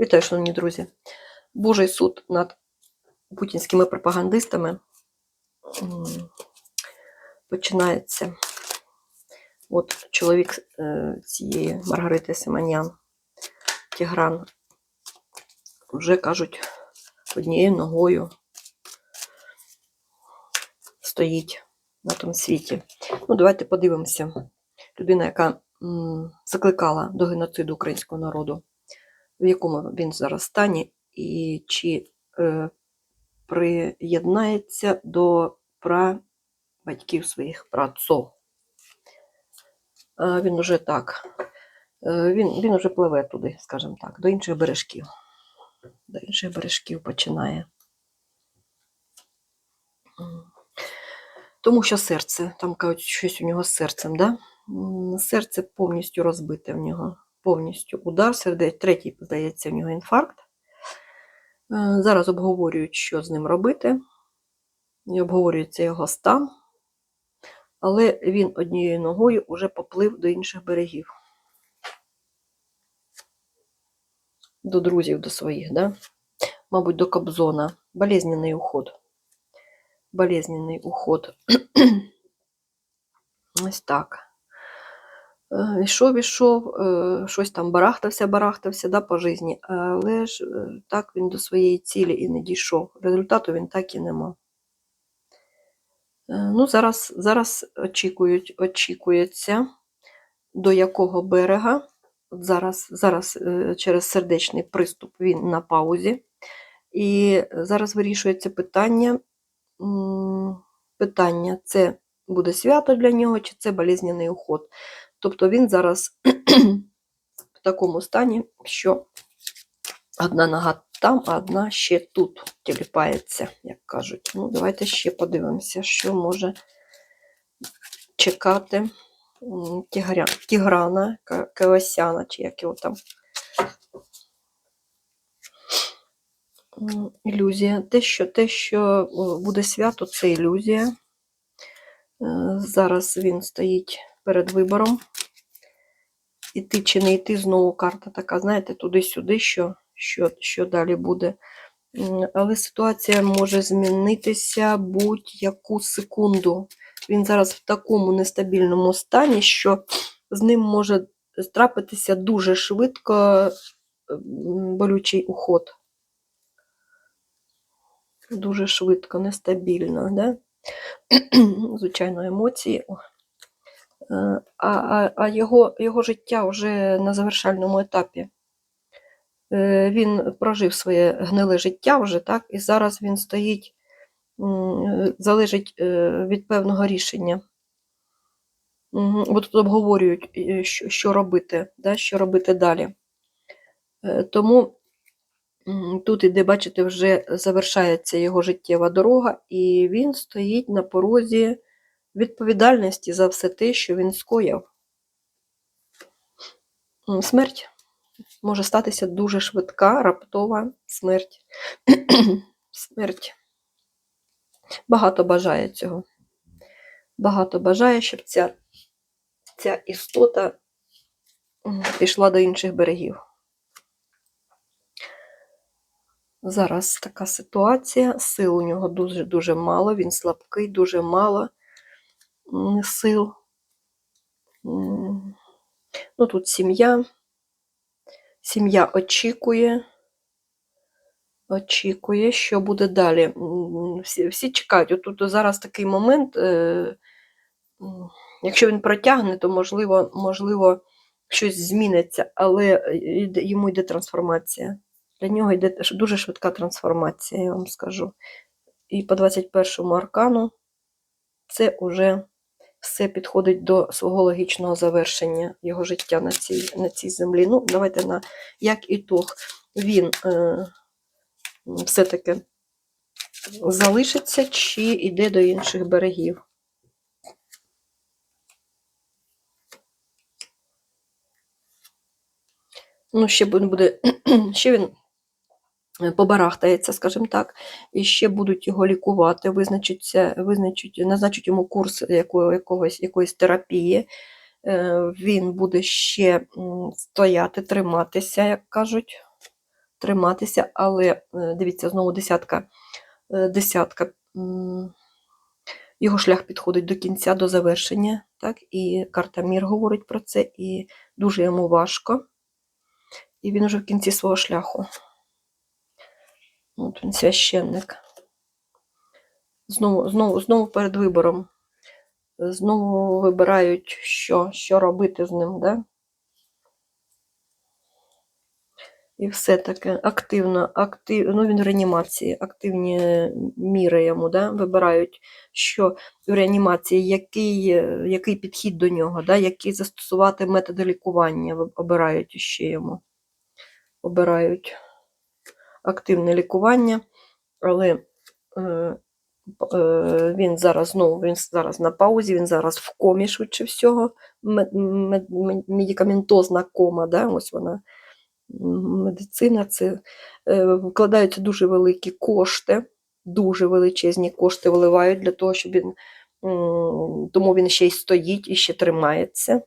Вітаю, шановні друзі. Божий суд над путінськими пропагандистами починається. От чоловік е, цієї Маргарити Симонян, Тігран, вже кажуть, однією ногою стоїть на тому світі. Ну, давайте подивимося. Людина, яка закликала до геноциду українського народу, в якому він зараз стані, і чи е, приєднається до прабатьків своїх праотцов. Е, Він уже так, е, він, він уже пливе туди, скажімо так, до інших бережків. До інших бережків починає. Тому що серце, там кажуть, щось у нього з серцем, да? Серце повністю розбите в нього, повністю удар сердець, третій, здається, в нього інфаркт. Е, Зараз обговорюють, що з ним робити, і обговорюється його стан, але він однією ногою вже поплив до інших берегів. До друзів, до своїх, да? мабуть, до Кобзона. Болезненний уход. Болезненний уход. Ось так. Е, Ішов, ішов, е, щось там барахтався, барахтався да, по житті, але ж е, так він до своєї цілі і не дійшов. Результату він так і не мав. Ну, зараз, зараз очікують, очікується, до якого берега. От Зараз, зараз через сердечний приступ він на паузі. І зараз вирішується питання. Питання, це буде свято для нього, чи це болезненний уход. Тобто він зараз в такому стані, що одна нога там, а одна ще тут тіліпається, як кажуть. Ну, давайте ще подивимося, що може чекати Тігря- Тіграна, Кавасяна, чи як його там. Ілюзія. Те, що, те, що буде свято, це ілюзія. Е, Зараз він стоїть перед вибором. Іти чи не йти, знову карта така, знаєте, туди-сюди, що, що, що далі буде. Але ситуація може змінитися будь-яку секунду. Він зараз в такому нестабільному стані, що з ним може трапитися дуже швидко болючий уход. Дуже швидко, нестабільно, да? звичайно, емоції. Е, А, а, а його, його життя вже на завершальному етапі. Е, Він прожив своє гниле життя вже, так, і зараз він стоїть, залежить е, від певного рішення. Бо тут обговорюють, що, робити, да, що робити далі. Тому тут іде, бачите, вже завершається його життєва дорога, і він стоїть на порозі відповідальності за все те, що він скоїв. М, Смерть може статися дуже швидка, раптова смерть. смерть. Багато бажає цього. Багато бажає, щоб ця, ця істота пішла до інших берегів. Зараз така ситуація, сил у нього дуже-дуже мало, він слабкий, дуже мало сил. Ну, тут сім'я. Сім'я очікує. Очікує, що буде далі. Всі, всі чекають. Тут зараз такий момент. е, Якщо він протягне, то можливо, можливо щось зміниться, але йому йде трансформація. Для нього йде дуже швидка трансформація, я вам скажу. І по 21 му аркану це вже все підходить до свого логічного завершення його життя на цій, на цій землі. Ну, давайте на як ітог. Він е, все-таки залишиться чи йде до інших берегів. Ну, ще буде, ще він побарахтається, скажімо так, і ще будуть його лікувати, визначаться, визначать, назначать йому курс якого, якогось, якоїсь терапії. Е, Він буде ще стояти, триматися, як кажуть. триматися, але е, дивіться, знову десятка, е, десятка. Його шлях підходить до кінця, до завершення, так? І карта Мір говорить про це, і дуже йому важко. І він уже в кінці свого шляху. От він священник. Знову, знову, знову перед вибором. Знову вибирають, що, що робити з ним, да? І все таке активно, актив, ну він в реанімації, активні міри йому да, вибирають, що в реанімації, який, який підхід до нього, да, які застосувати методи лікування, обирають ще йому. Обирають активне лікування, але е, е, він зараз знову він зараз на паузі, він зараз в комі швидше всього. Мед- мед- мед- Медикаментозна кома, да, ось вона медицина, це е, вкладаються дуже великі кошти, дуже величезні кошти вливають для того, щоб він, тому він ще й стоїть і ще тримається.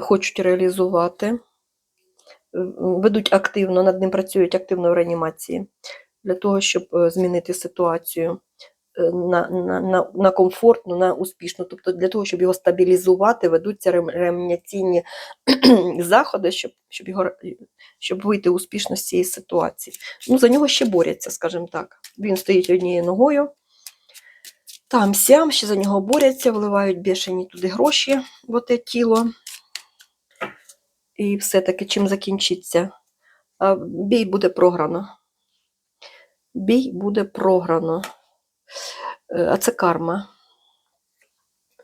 Хочуть реалізувати, ведуть активно, над ним працюють активно в реанімації для того, щоб е, змінити ситуацію е, на, на, на, на комфортну, на успішну. Тобто для того, щоб його стабілізувати, ведуться реанімаційні заходи, щоб, щоб, його, щоб вийти успішно з цієї ситуації. Ну, за нього ще борються, скажімо так. Він стоїть однією ногою. Там сям ще за нього борються, вливають бешені туди гроші в те тіло. І все-таки чим закінчиться? Бій буде програно. Бій буде програно. Е, А це карма.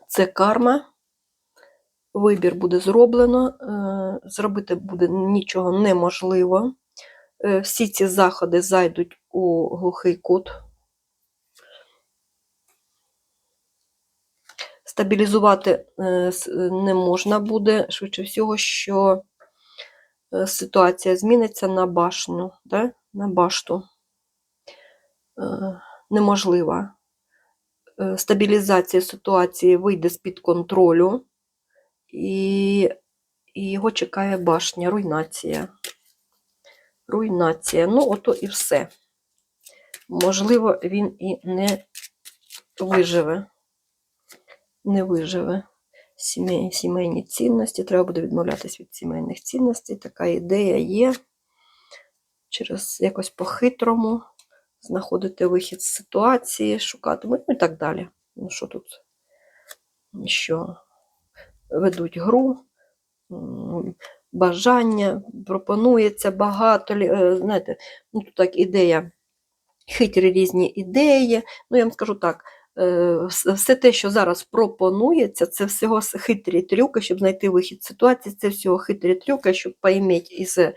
Це карма. Вибір буде зроблено. е, Зробити буде нічого неможливо. Е, Всі ці заходи зайдуть у глухий кут. Стабілізувати е, не можна буде, швидше всього, що е, ситуація зміниться на башню, да? на башту. Е, Неможлива. Стабілізація ситуації вийде з-під контролю, і, і його чекає башня, руйнація. Руйнація. Ну, ото і все. Можливо, він і не виживе. Не виживе. Сімей, сімейні цінності. Треба буде відмовлятися від сімейних цінностей. Така ідея є. Через якось по-хитрому знаходити вихід з ситуації, шукати, ну і так далі. Ну, що тут? Що ведуть гру, бажання, пропонується багато, е, знаєте, ну тут так ідея, хитрі різні ідеї. Ну, я вам скажу так, все те, що зараз пропонується, це всього хитрі трюки, щоб знайти вихід з ситуації, це всього хитрі трюки, щоб поіметь із е,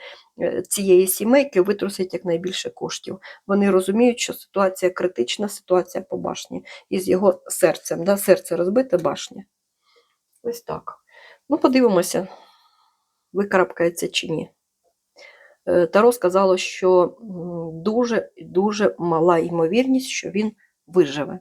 цієї сімейки витрусити якнайбільше коштів. Вони розуміють, що ситуація критична, ситуація по башні. Із його серцем. Да? Серце розбите башня. Ось так. Ну, подивимося, викарабкається чи ні. Е, Таро сказало, що дуже дуже мала ймовірність, що він виживе.